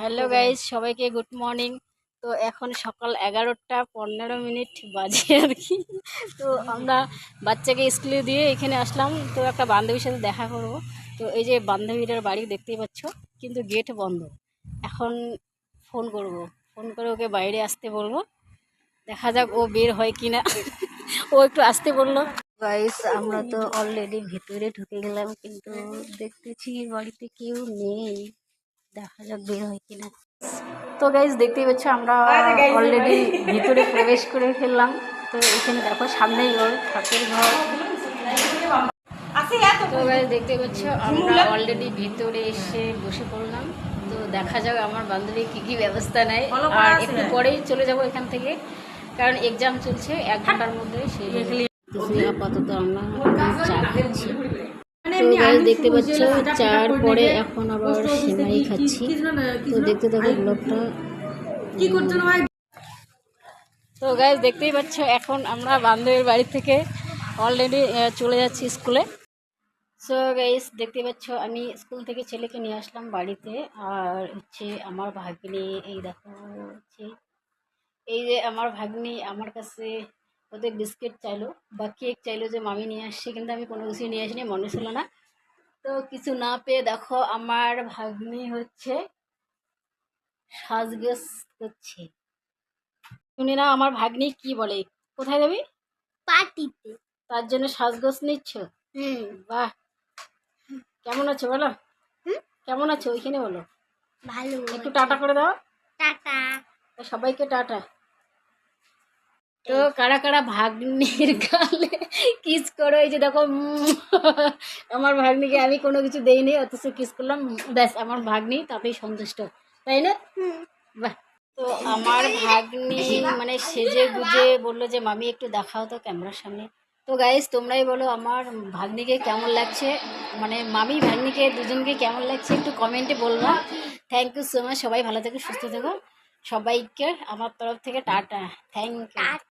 Hello guys সবাইকে good morning. তো এখন সকাল এগারোটা পনেরো মিনিট বাজে আর কি। তো আমরা বাচ্চাকে স্কুলে দিয়ে এখানে আসলাম। তো একটা বান্ধবীর সাথে দেখা করব। তো এই যে বান্ধবীটার বাড়ি দেখতেই পাচ্ছ, কিন্তু গেট বন্ধ। এখন ফোন করব। ফোন করে ওকে বাইরে আসতে বলব। দেখা যাক ও বের হয় কি না ও একটু আসতে বলল। গাইস, আমরা তো অলরেডি ভিতরে ঢুকে গেলাম, কিন্তু দেখতেছি বাড়িতে কেউ নেই। দেখা যাক বের হয় কিনা। তো গাইজ দেখতেই পাচ্ছ আমরা অলরেডি ভিতরে প্রবেশ করে ফেললাম। তো এখানে দেখো সামনেই ওর ঠাকুর ঘর। তো গাইজ দেখতে পাচ্ছ আমরা অলরেডি ভিতরে এসে বসে পড়লাম। তো দেখা যাক আমার বান্ধবী কি কি ব্যবস্থা নেয়। আর একটু পরেই চলে যাব এখান থেকে। কারণ এক্সাম চলছে এক ঘণ্টার মধ্যে সেই আপাতত আমরা চা খাচ্ছি। তো গাইজ দেখতে পাচ্ছ চার পরে এখন আবার সেমাই খাচ্ছি। তো দেখতে থাকো ব্লগটা কি করছ তো গাইজ দেখতেই পাচ্ছ এখন আমরা বান্ধবীর বাড়ি থেকে অলরেডি চলে যাচ্ছি স্কুলে সো গাইজ দেখতে পাচ্ছ আমি স্কুল থেকে ছেলেকে নিয়ে আসলাম বাড়িতে আর হচ্ছে আমার ভাগ্নি এই দেখো হচ্ছে এই যে আমার ভাগ্নি আমার কাছে ওদের বিস্কিট চাইলো বা কেক চাইলো যে মামি নিয়ে আসছে। কিন্তু আমি কোনো কিছু নিয়ে আসিনি মনে ছিল না। তো কিছু না পেয়ে দেখো আমার ভাগ্নি হচ্ছে সাজগোজ করছে। শুনি না আমার ভাগ্নি কি বলে? কোথায় যাবি? পার্টিতে। তার জন্য সাজগোজ নিচ্ছ? হুম। বাহ। কেমন আছো বলো? কেমন আছো? ওইখানে বলো। ভালো। একটু টাটা করে দাও। টাটা। সবাইকে টাটা। তো কারা কারা ভাগ্নির গালে কিস করো এই যে দেখো আমার ভাগ্নিকে আমি কোনো কিছু দেইনি অথচ কিস করলাম ব্যাস আমার ভাগ্নি তাতেই সন্তুষ্ট তাই না? বাহ। তো আমার ভাগ্নি মানে সেজে গুজে বলল যে মামি একটু দেখাও তো ক্যামেরার সামনে। তো গাইজ তোমরাই বলো আমার ভাগ্নিকে কেমন লাগছে? মানে মামি ভাগ্নিকে দুজনকে কেমন লাগছে? একটু কমেন্টে বলবা। থ্যাংক ইউ সো মাচ সবাই ভালো থেকো সুস্থ থেকো। সবাইকে আমার তরফ থেকে টাটা। Thank you